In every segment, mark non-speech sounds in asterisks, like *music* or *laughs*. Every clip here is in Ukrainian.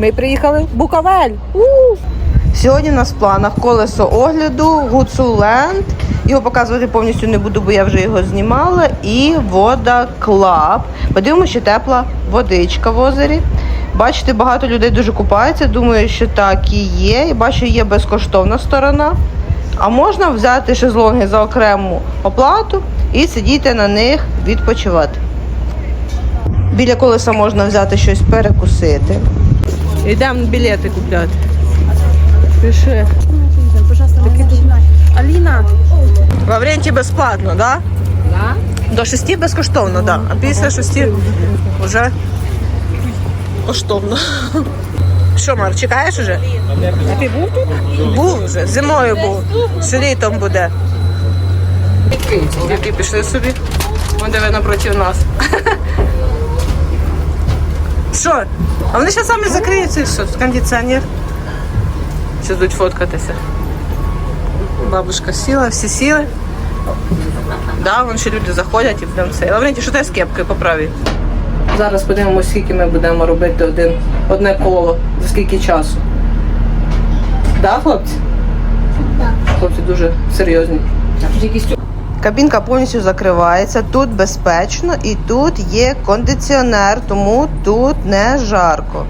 Ми приїхали в Буковель. У! Сьогодні у нас в планах колесо огляду, Гуцуленд. Його показувати повністю не буду, бо я вже його знімала. І вода Клаб. Подивимося, що тепла водичка в озері. Бачите, багато людей дуже купаються. Думаю, що так і є. І бачу, є безкоштовна сторона. А можна взяти шезлонги за окрему оплату і сидіти на них відпочивати. Біля колеса можна взяти щось перекусити. Йдемо білети купляти. Пиши. Аліна, Лавренті безплатно, да? До шести безкоштовно, да. А після шести вже коштовно. Що, Мар, чекаєш уже? а ти був тут? Був вже, зимою був. Ще літом буде. Дівки пішли собі. Вон диви напроти нас. *laughs* Що? А вони ще самі закриються, і що? Тут кондиціонер. Ще будуть фоткатися. Бабушка сіла, всі сіли. Да, вон ще люди заходять і будемо це. Лавренті, що ти з кепкою поправі? Зараз подивимося, скільки ми будемо робити один, одне коло, за скільки часу. Да, хлопці? Хлопці дуже серйозні. Кабінка повністю закривається, тут безпечно і тут є кондиціонер, тому тут не жарко.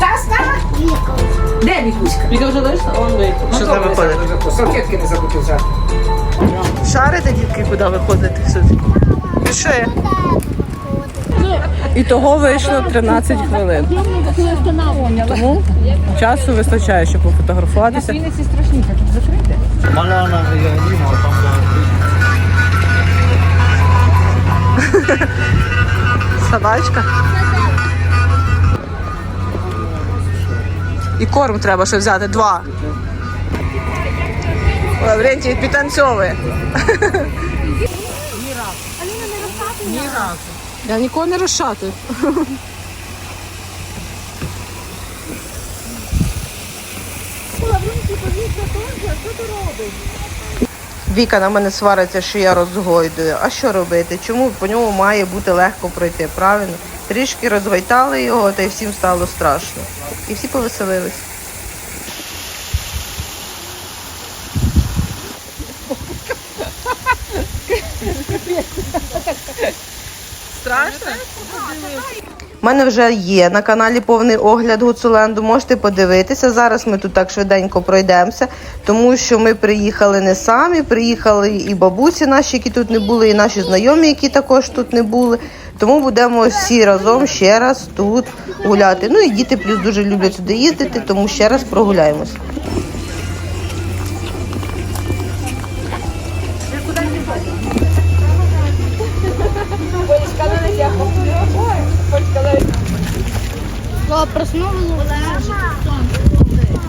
Не Стасна? Де Вікуська? Віка вже вийшла? Он вийшла. Що там виходить? Салфетки не забудь взяти. Шарите, дітки, куди виходити сюди? Пиши. І того вийшло 13 хвилин. Тому часу вистачає, щоб пофотографуватися. Вінниці. Маляна там Собачка. І корм треба ще взяти два. Лаврентій підтанцьовує. Ні разу. Я нікого не розшатую. Віка на мене свариться, що я розгойдую. А що робити? Чому по ньому має бути легко пройти? Правильно? Трішки розгойтали його, та й всім стало страшно. І всі повеселились. Страшно? У мене вже є на каналі повний огляд Гуцуленду. Можете подивитися. Зараз ми тут так швиденько пройдемося, тому що ми приїхали не самі, приїхали і бабусі наші, які тут не були, і наші знайомі, які також тут не були. Тому будемо всі разом ще раз тут гуляти. Ну і діти плюс дуже люблять сюди їздити, тому ще раз прогуляємось. О, проснулась.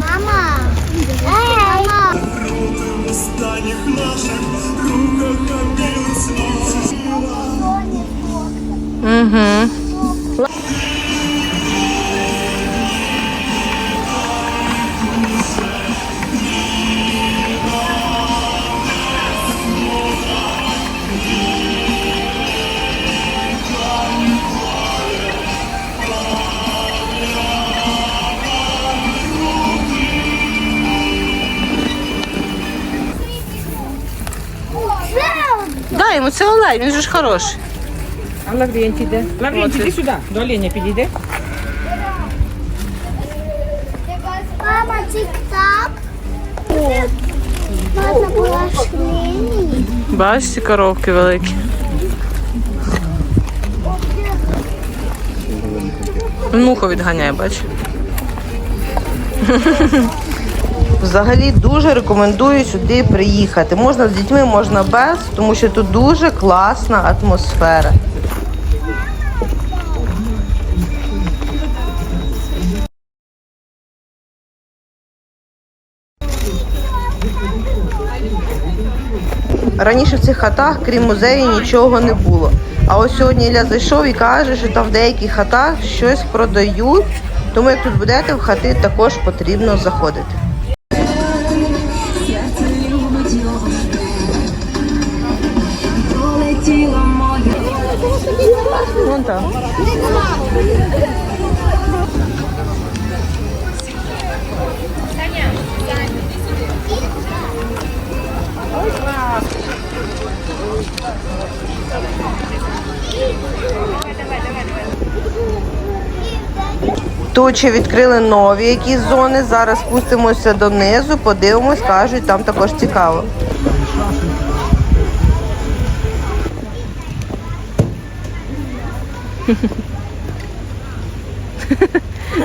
Мама. Мама. Угу. Йому це олень, він же ж хороший. А Лаврентій де? Лаврентій, іди сюди. До оленя підійди. Мама, тик-так. Мама була шлені. Бачите, коровки великі. Муху відганяє, бач. *laughs* Взагалі дуже рекомендую сюди приїхати. Можна з дітьми, можна без, тому що тут дуже класна атмосфера. Раніше в цих хатах, крім музею, нічого не було. А ось сьогодні Ілля зайшов і каже, що там в деяких хатах щось продають. Тому як тут будете в хати, також потрібно заходити. Вон. Тут відкрили нові якісь зони. Зараз спустимося донизу, подивимось, кажуть, там також цікаво.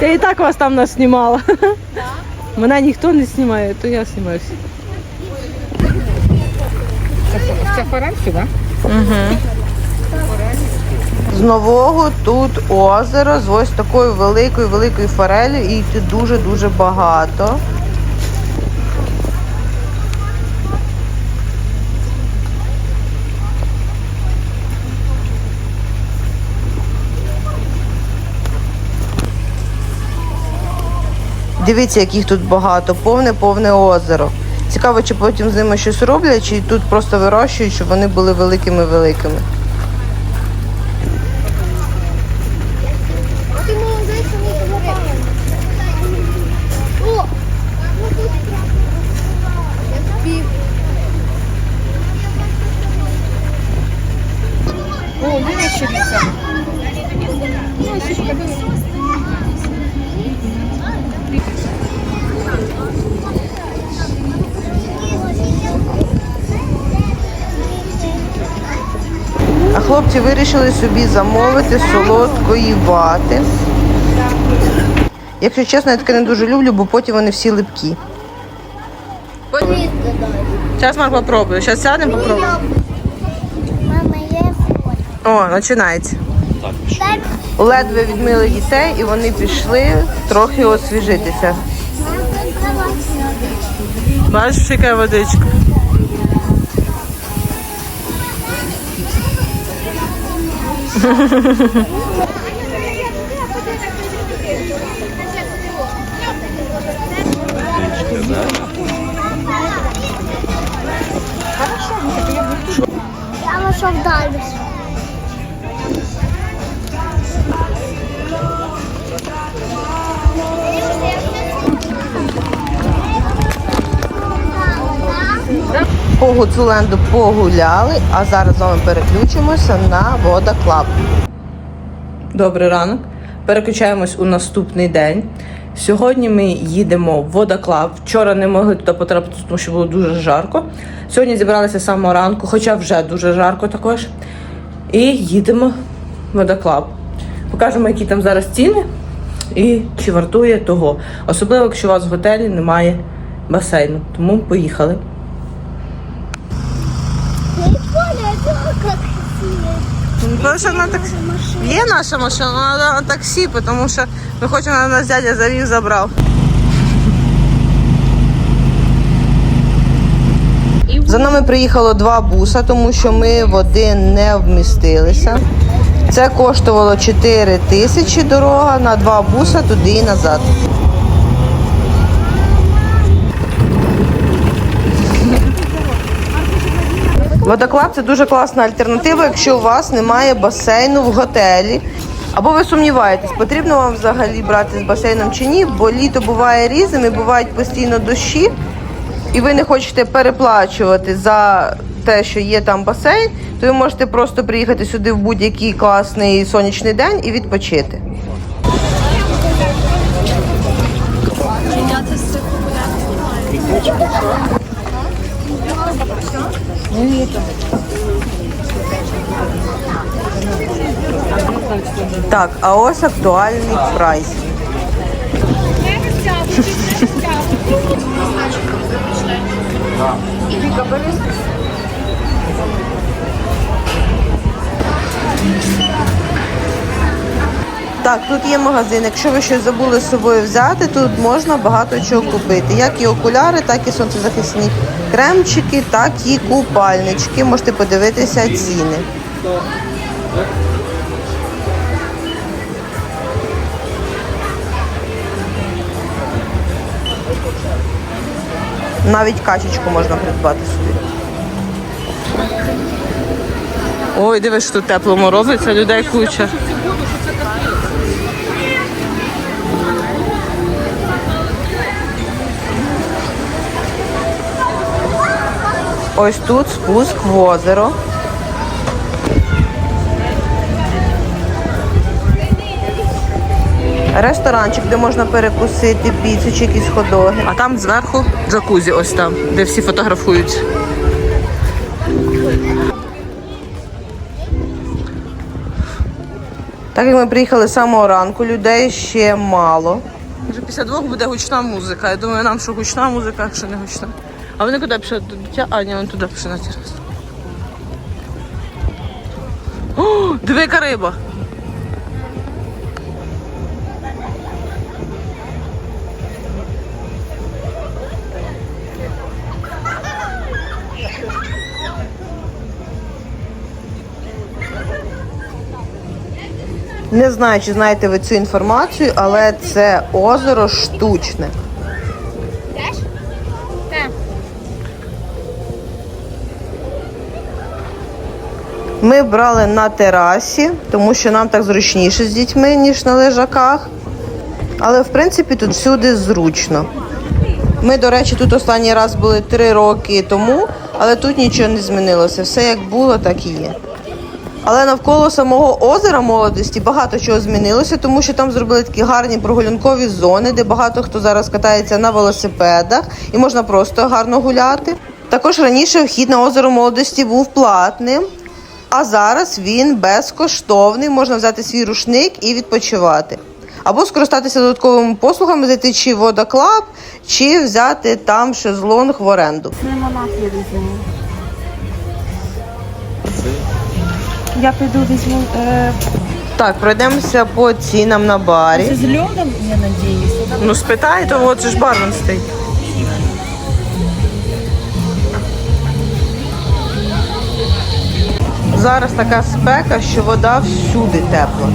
Я і так вас там наснімала. Мене ніхто не знімає, то я знімаю. всіх. Це форель сюди? З нового тут озеро з ось такою великою великою форелью, і їх тут дуже-дуже багато. Дивіться, яких тут багато, повне-повне озеро. Цікаво, чи потім з ними щось роблять, чи тут просто вирощують, щоб вони були великими-великими. О! А хлопці вирішили собі замовити солодкої вати. Якщо чесно, я таке не дуже люблю, бо потім вони всі липкі. Зараз Марк попробує. Зараз сядемо, попробуємо. Мама, я хочу. О, починається. Ледве відмили дітей і вони пішли трохи освіжитися. Бачиш, яка водичка. Я пішов далі. По Гуцуленду погуляли, а зараз з вами переключимося на Вода Клаб. Добрий ранок. Переключаємось у наступний день. Сьогодні ми їдемо в Вода Клаб. Вчора не могли туди потрапити, тому що було дуже жарко. Сьогодні зібралися з самого ранку, хоча вже дуже жарко також. І їдемо в водоклаб. Покажемо, які там зараз ціни і чи вартує того. Особливо, якщо у вас в готелі немає басейну. Тому поїхали. Красиво. Тому що на таксі. Є наша машина, треба на таксі, тому що ми хочемо, щоб нас дядя завів, забрав. За нами приїхало два буса, тому що ми в один не вмістилися. Це коштувало 4 тисячі дорога на два буса туди і назад. Водоклад це дуже класна альтернатива, якщо у вас немає басейну в готелі. Або ви сумніваєтесь, потрібно вам взагалі брати з басейном чи ні, бо літо буває різним і бувають постійно дощі, і ви не хочете переплачувати за те, що є там басейн, то ви можете просто приїхати сюди в будь-який класний сонячний день і відпочити. Так, а ось актуальний прайс. Так, тут є магазин. Якщо ви щось забули з собою взяти, тут можна багато чого купити. Як і окуляри, так і сонцезахисні кремчики, так і купальнички. Можете подивитися ціни. Навіть качечку можна придбати собі. Ой, дивись, тут теплому робиться, людей куча. Ось тут спуск в озеро. Ресторанчик, де можна перекусити піцу чи якісь ходоги. А там зверху джакузі, ось там, де всі фотографуються. Так як ми приїхали з самого ранку, людей ще мало. Вже після двох буде гучна музика. Я думаю, нам що гучна музика, що не гучна. А вони куди пішли? До дитя? А, ні, вони туди пішли на терасу. О, диви, яка риба. Не знаю, чи знаєте ви цю інформацію, але це озеро штучне. Ми брали на терасі, тому що нам так зручніше з дітьми, ніж на лежаках. Але в принципі тут всюди зручно. Ми, до речі, тут останній раз були три роки тому, але тут нічого не змінилося. Все як було, так і є. Але навколо самого озера молодості багато чого змінилося, тому що там зробили такі гарні прогулянкові зони, де багато хто зараз катається на велосипедах і можна просто гарно гуляти. Також раніше вхід на озеро молодості був платним, а зараз він безкоштовний. Можна взяти свій рушник і відпочивати. Або скористатися додатковими послугами, зайти чи в водоклаб, чи взяти там шезлонг в оренду. Я піду візьму. Е, Так, пройдемося по цінам на барі. з льодом, я надіюсь. Ну спитай, то от же ж бармен стоїть. Зараз така спека, що вода всюди тепла.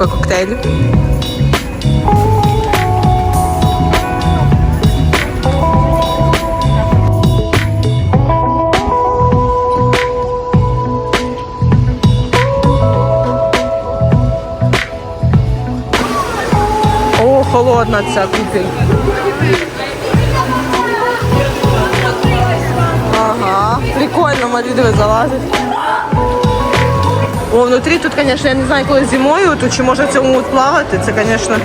кока-коктейль. Холодна ця купіль. Ага, прикольно, Марі, диви залазить. О, внутрі тут, звісно, я не знаю, коли зимою, тут чи може в цьому плавати, це, звісно.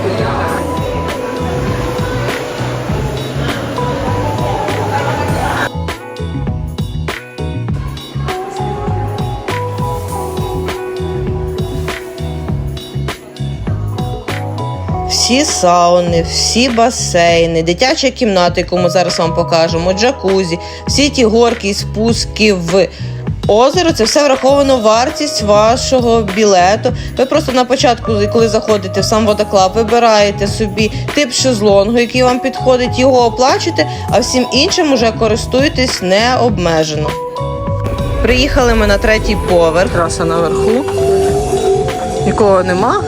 Всі сауни, всі басейни, дитячі кімнати, яку ми зараз вам покажемо, джакузі, всі ті горки і спуски в озеро, це все враховано вартість вашого білету. Ви просто на початку, коли заходите в сам водоклаб, вибираєте собі тип шезлонгу, який вам підходить, його оплачуєте, а всім іншим уже користуєтесь необмежено. Приїхали ми на третій поверх. Траса наверху. Нікого нема.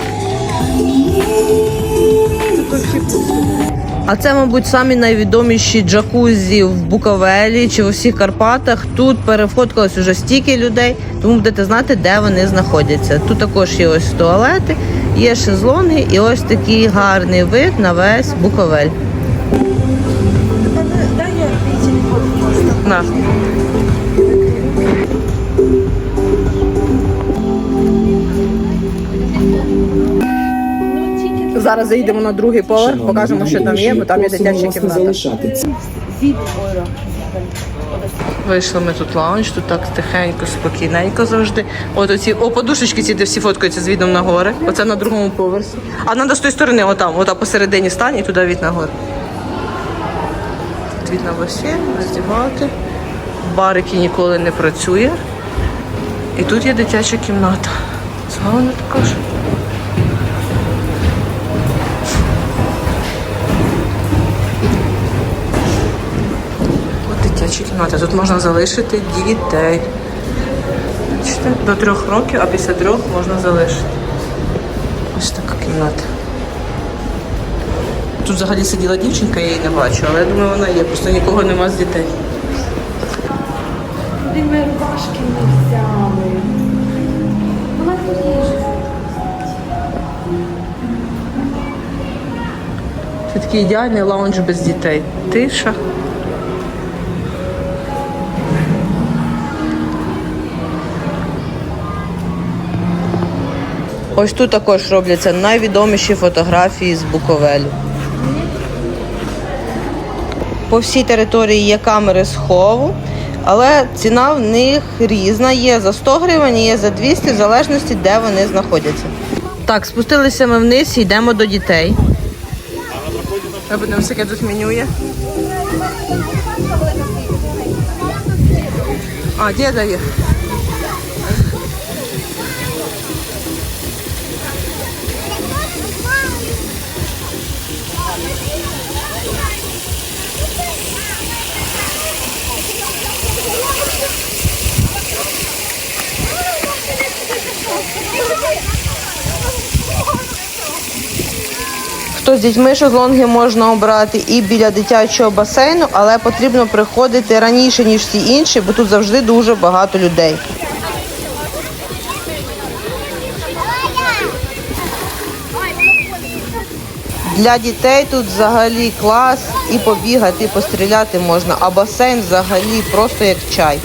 А це, мабуть, самі найвідоміші джакузі в Буковелі чи в усіх Карпатах. Тут перефоткалось уже стільки людей, тому будете знати, де вони знаходяться. Тут також є ось туалети, є шезлонги і ось такий гарний вид на весь Буковель. На. Зараз заїдемо на другий поверх, покажемо, що там є, бо там є дитяча кімната. Вийшли ми тут лаунж, тут так тихенько, спокійненько завжди. От оці о, подушечки ці, де всі фоткаються з відом на гори. Оце на другому поверсі. А треба з тої сторони, отам, ота посередині стань і туди від на гори. Тут від на басейн, роздівати. Бар, який ніколи не працює. І тут є дитяча кімната. Сауна також. Кімнати. Тут можна залишити дітей. Бачите, до трьох років, а після трьох можна залишити. Ось така кімната. Тут взагалі сиділа дівчинка, я її не бачу, але я думаю, вона є, просто нікого нема з дітей. Це такий ідеальний лаунж без дітей. Тиша. Ось тут також робляться найвідоміші фотографії з Буковелю. По всій території є камери схову, але ціна в них різна. Є за 100 гривень, є за 200, в залежності, де вони знаходяться. Так, спустилися ми вниз і йдемо до дітей. Будемо яке тут меню. А, діда є. Хто з дітьми шезлонги можна обрати і біля дитячого басейну, але потрібно приходити раніше, ніж всі інші, бо тут завжди дуже багато людей. Для дітей тут взагалі клас і побігати, і постріляти можна, а басейн взагалі просто як чай.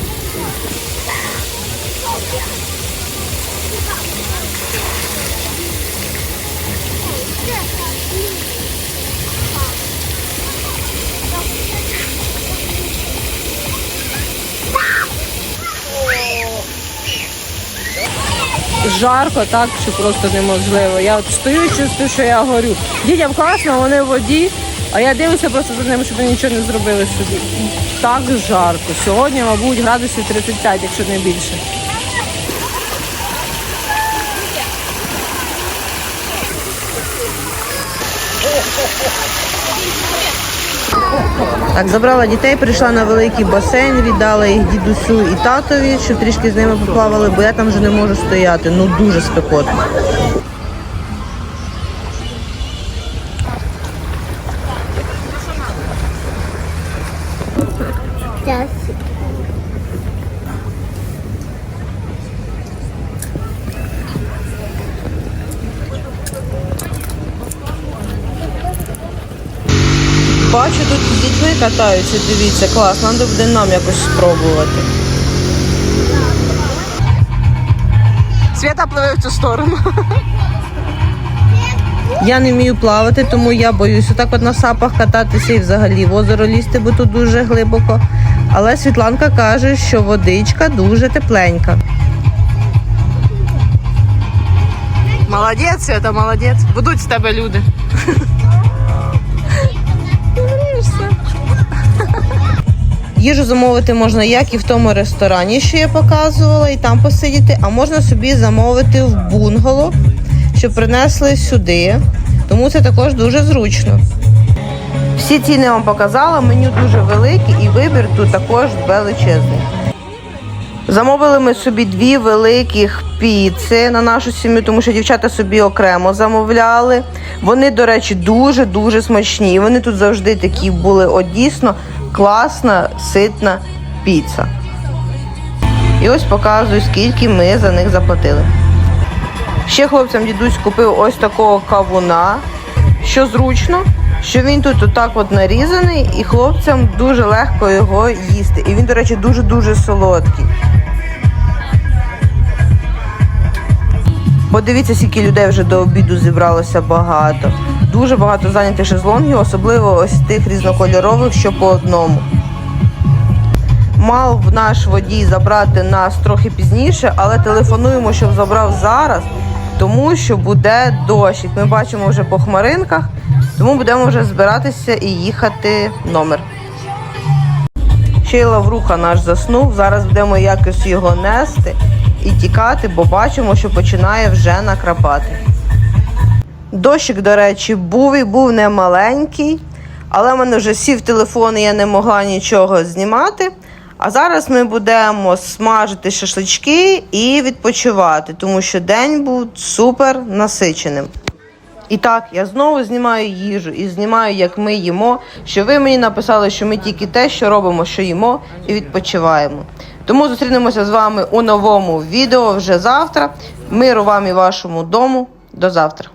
Жарко, так що просто неможливо. Я от стою, чувствую, що я горю. Дітям класно, вони в воді, а я дивлюся просто за ними, щоб вони нічого не зробили собі. Так жарко. Сьогодні, мабуть, градусів 35, якщо не більше. Так, забрала дітей, прийшла на великий басейн, віддала їх дідусю і татові, щоб трішки з ними поплавали, бо я там вже не можу стояти. Ну дуже спекотно. Зараз. Бачу, тут з дітьми катаються, дивіться, клас, треба буде нам якось спробувати. Свята пливе в цю сторону. Я не вмію плавати, тому я боюсь отак от на сапах кататися і взагалі в озеро лізти, бо тут дуже глибоко. Але Світланка каже, що водичка дуже тепленька. Молодець, Свята, молодець. Будуть з тебе люди. Їжу замовити можна як і в тому ресторані, що я показувала, і там посидіти, а можна собі замовити в бунгало, що принесли сюди. Тому це також дуже зручно. Всі ціни вам показала, меню дуже велике і вибір тут також величезний. Замовили ми собі дві великих піци на нашу сім'ю, тому що дівчата собі окремо замовляли. Вони, до речі, дуже-дуже смачні. Вони тут завжди такі були от дійсно класна, ситна піца. І ось показую, скільки ми за них заплатили. Ще хлопцям дідусь купив ось такого кавуна, що зручно, що він тут отак от нарізаний, і хлопцям дуже легко його їсти. І він, до речі, дуже-дуже солодкий. Подивіться, скільки людей вже до обіду зібралося багато. Дуже багато зайнятих шезлонгів, особливо ось тих різнокольорових, що по одному. Мав наш водій забрати нас трохи пізніше, але телефонуємо, щоб забрав зараз, тому що буде дощ. Ми бачимо вже по хмаринках, тому будемо вже збиратися і їхати в номер. Ще й Лавруха наш заснув. Зараз будемо якось його нести і тікати, бо бачимо, що починає вже накрапати. Дощик, до речі, був і був не маленький, але в мене вже сів телефон, і я не могла нічого знімати. А зараз ми будемо смажити шашлички і відпочивати, тому що день був супер насиченим. І так, я знову знімаю їжу і знімаю, як ми їмо. Що ви мені написали, що ми тільки те, що робимо, що їмо, і відпочиваємо. Тому зустрінемося з вами у новому відео вже завтра. Миру вам і вашому дому. До завтра.